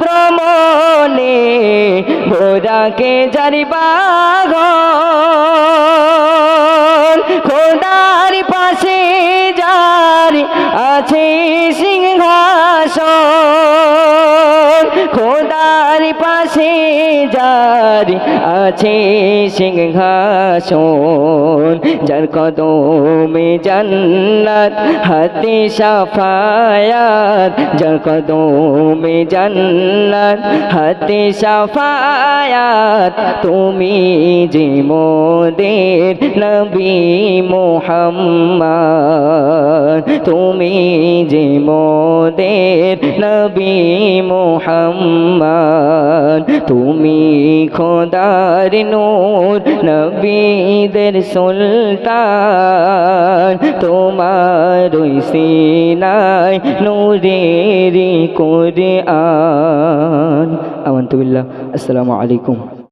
ভ্রমণে ভোরাকে জারি খোদার পাশে যার আছে সে পাশে যার আছে সিংহাসন, যার কদমে জান্নাত, হাতে সাফায়াত, যার কদমে জান্নাত, হাতে সাফায়াত, তুমি যে মোদের নবী মোহাম্মদ, তুমি যে মোদের নবী মোহাম্মদ। তুমি খোদার নূর নবীদের সুলতান। তোমার ওই সিনাই নূরেরি কোরআন। আমন্তুবিল্লাহ আসসালামু আলাইকুম।